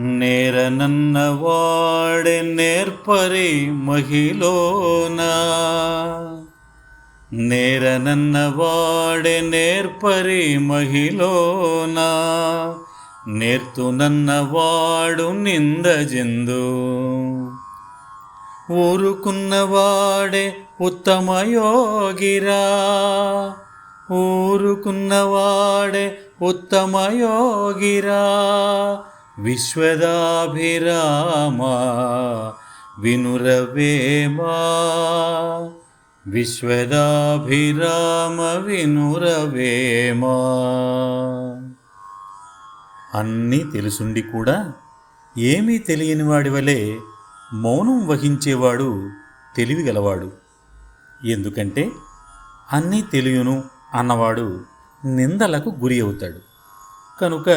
నేరనన్నవాడే నేర్పరి మహిళనా? నేరనన్నవాడే నేర్పరి మహిళనా? నేర్తునన్నవాడు నిందజెందు. ఊరుకున్నవాడే ఉత్తమయోగిరా? ఊరుకున్నవాడే ఉత్తమయోగిరా? విశ్వదాభిరామా వినురవేమా విశ్వదాభిరామ వినురవేమా అన్నీ తెలుసుండి కూడా ఏమీ తెలియని వాడి వలె మౌనం వహించేవాడు తెలివిగలవాడు. ఎందుకంటే అన్నీ తెలియను అన్నవాడు నిందలకు గురి అవుతాడు. కనుక